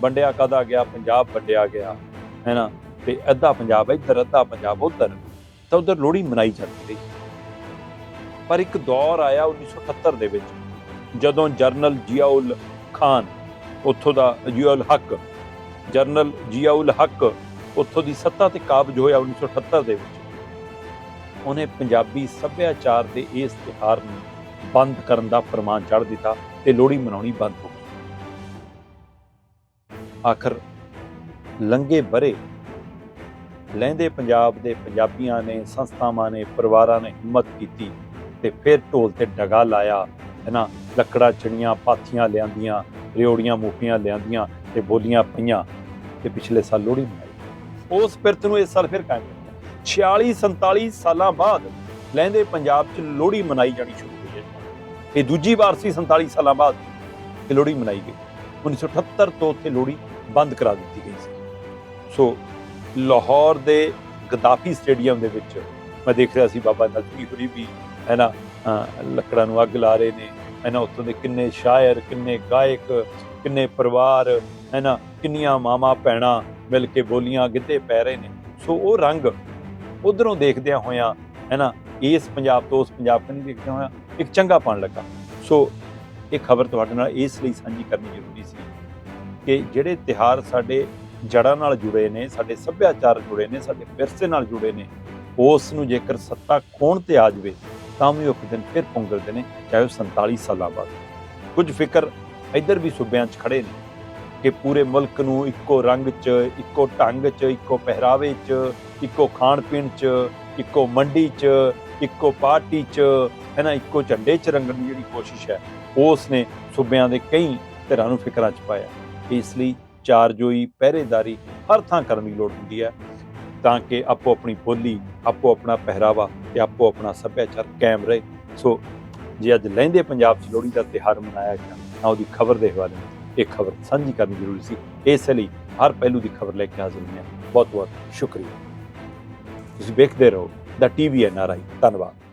ਵੰਡਿਆ ਕਦਾ ਗਿਆ? ਪੰਜਾਬ ਵੰਡਿਆ ਗਿਆ। ਹੈ ਨਾ ਤੇ ਅੱਧਾ ਪੰਜਾਬ ਇੱਧਰ, ਅੱਧਾ ਪੰਜਾਬ, ਉੱਧਰ। ਤਾਂ ਉੱਧਰ ਲੋਹੜੀ ਮਨਾਈ ਜਾਂਦੀ ਰਹੀ। ਪਰ ਇੱਕ ਦੌਰ ਆਇਆ 1978 ਦੇ ਵਿੱਚ, ਜਦੋਂ ਜਰਨਲ ਜਿਆਉਲ ਖਾਨ, ਉੱਥੋਂ ਦਾ ਜਿਆਉਲ ਹੱਕ, ਜਰਨਲ ਜਿਆਉਲ ਹੱਕ ਉੱਥੋਂ ਦੀ ਸੱਤਾ ਤੇ ਕਾਬਜ ਹੋਇਆ 1978 ਦੇ ਵਿੱਚ। ਉਹਨੇ ਪੰਜਾਬੀ ਸੱਭਿਆਚਾਰ ਦੇ ਇਸ ਤਿਉਹਾਰ ਨੂੰ ਬੰਦ ਕਰਨ ਦਾ ਫਰਮਾਨ ਚੜ੍ਹ ਦਿੱਤਾ ਤੇ ਲੋਹੜੀ ਮਨਾਉਣੀ ਬੰਦ ਹੋ ਗਈ। ਆਖਰ ਲੰਗੇ ਬਰੇ। ਲਹਿੰਦੇ ਪੰਜਾਬ ਦੇ ਪੰਜਾਬੀਆਂ ਨੇ, ਸੰਸਥਾਵਾਂ ਨੇ, ਪਰਿਵਾਰਾਂ ਨੇ ਹਿੰਮਤ ਕੀਤੀ ਤੇ ਫਿਰ ਢੋਲ ਤੇ ਡਗਾ ਲਾਇਆ ਹੈਨਾ ਲੱਕੜਾ ਚਣੀਆਂ, ਪਾਥੀਆਂ ਲਿਆਂਦੀਆਂ ਰਿਓੜੀਆਂ ਮੂਫੀਆਂ ਲਿਆਂਦੀਆਂ ਤੇ ਬੋਲੀਆਂ ਪਈਆਂ ਤੇ ਪਿਛਲੇ ਸਾਲ ਲੋਹੜੀ ਮਨਾਈ। ਉਸ ਪਿਰਤ ਨੂੰ ਇਸ ਸਾਲ ਫਿਰ ਕਾਇਮ ਕੀਤਾ 46 47 ਸਾਲਾਂ ਬਾਅਦ ਲਹਿੰਦੇ ਪੰਜਾਬ 'ਚ ਲੋਹੜੀ ਮਨਾਈ ਜਾਣੀ ਸ਼ੁਰੂ ਹੋਈ ਹੈ। ਇਹ ਦੂਜੀ ਵਾਰ ਸੀ 47 ਸਾਲਾਂ ਬਾਅਦ ਇਹ ਲੋਹੜੀ ਮਨਾਈ ਗਈ। 1978 ਤੋਂ ਉੱਥੇ ਲੋਹੜੀ ਬੰਦ ਕਰਾ ਦਿੱਤੀ ਗਈ। ਸੋ ਲਾਹੌਰ ਦੇ ਗਦਾਫੀ ਸਟੇਡੀਅਮ ਦੇ ਵਿੱਚ ਮੈਂ ਦੇਖ ਰਿਹਾ ਸੀ ਬਾਬਾ ਨਦਵੀ ਹੁਰੀ ਵੀ, ਹੈ ਨਾ ਲੱਕੜਾਂ ਨੂੰ ਅੱਗ ਲਾ ਰਹੇ ਨੇ, ਹੈ ਨਾ, ਉੱਥੋਂ ਦੇ ਕਿੰਨੇ ਸ਼ਾਇਰ, ਕਿੰਨੇ ਗਾਇਕ, ਕਿੰਨੇ ਪਰਿਵਾਰ, ਹੈ ਨਾ, ਕਿੰਨੀਆਂ ਮਾਮਾ ਭੈਣਾਂ ਮਿਲ ਕੇ ਬੋਲੀਆਂ ਗਿੱਧੇ ਪੈ ਰਹੇ ਨੇ। ਸੋ ਉਹ ਰੰਗ ਉਧਰੋਂ ਦੇਖਦਿਆਂ ਹੋਇਆਂ, ਹੈ ਨਾ, ਇਸ ਪੰਜਾਬ ਤੋਂ ਉਸ ਪੰਜਾਬ ਕਨੀ ਦੇਖਦਿਆਂ ਹੋਇਆਂ ਇੱਕ ਚੰਗਾ ਪਾਣ ਲੱਗਾ। ਸੋ ਇਹ ਖਬਰ ਤੁਹਾਡੇ ਨਾਲ ਇਸ ਲਈ ਸਾਂਝੀ ਕਰਨੀ ਜ਼ਰੂਰੀ ਸੀ ਕਿ ਜਿਹੜੇ ਤਿਹਾਰ ਸਾਡੇ ਜੜ੍ਹਾਂ ਨਾਲ ਜੁੜੇ ਨੇ, ਸਾਡੇ ਸੱਭਿਆਚਾਰ ਜੁੜੇ ਨੇ, ਸਾਡੇ ਵਿਰਸੇ ਨਾਲ ਜੁੜੇ ਨੇ, ਉਸ ਨੂੰ ਜੇਕਰ ਸੱਤਾ ਖੋਣ ਤੇ ਆ ਜਾਵੇ, ਤਾਂ ਵੀ ਉਹ ਇੱਕ ਦਿਨ ਫਿਰ ਪੁੰਗਰਦੇ ਨੇ, ਚਾਹੇ ਉਹ 47 ਸਾਲਾਂ ਬਾਅਦ। ਕੁਝ ਫਿਕਰ ਇੱਧਰ ਵੀ ਸੂਬਿਆਂ 'ਚ ਖੜੇ ਨੇ ਕਿ ਪੂਰੇ ਮੁਲਕ ਨੂੰ ਇੱਕੋ ਰੰਗ 'ਚ, ਇੱਕੋ ਢੰਗ 'ਚ, ਇੱਕੋ ਪਹਿਰਾਵੇ 'ਚ, ਇੱਕੋ ਖਾਣ ਪੀਣ 'ਚ, ਇੱਕੋ ਮੰਡੀ 'ਚ, ਇੱਕੋ ਪਾਰਟੀ 'ਚ, ਹੈ ਨਾ, ਇੱਕੋ ਝੰਡੇ 'ਚ ਰੰਗਣ ਦੀ ਜਿਹੜੀ ਕੋਸ਼ਿਸ਼ ਹੈ, ਉਸ ਨੇ ਸੂਬਿਆਂ ਦੇ ਕਈ ਧਿਰਾਂ ਨੂੰ ਫਿਕਰਾਂ 'ਚ ਪਾਇਆ। ਇਸ ਲਈ ਚਾਰਜੋਈ ਪਹਿਰੇਦਾਰੀ ਹਰ ਥਾਂ ਕਰਨ ਦੀ ਲੋੜ ਹੁੰਦੀ ਹੈ। ਤਾਂ ਕਿ ਆਪੋ ਆਪਣੀ ਬੋਲੀ, ਆਪੋ ਆਪਣਾ ਪਹਿਰਾਵਾ ਤੇ ਆਪੋ ਆਪਣਾ ਸੱਭਿਆਚਾਰ ਕਾਇਮ ਰਹੇ। ਸੋ ਜੇ ਅੱਜ ਲਹਿੰਦੇ ਪੰਜਾਬ 'ਚ ਲੋਹੜੀ ਦਾ ਤਿਉਹਾਰ ਮਨਾਇਆ ਗਿਆ, ਤਾਂ ਉਹਦੀ ਖਬਰ ਦੇ ਹਵਾਲੇ ਇਹ ਖਬਰ ਸਾਂਝੀ ਕਰਨੀ ਜ਼ਰੂਰੀ ਸੀ। ਇਸ ਲਈ ਹਰ ਪਹਿਲੂ ਦੀ ਖਬਰ ਲੈ ਕੇ ਹਾਜ਼ਰ ਹੋਏ ਬਹੁਤ ਬਹੁਤ ਸ਼ੁਕਰੀਆ। ਤੁਸੀਂ ਵੇਖਦੇ ਰਹੋ ਦਾ ਟੀਵੀ ਐਨ ਆਰ ਆਈ। ਧੰਨਵਾਦ।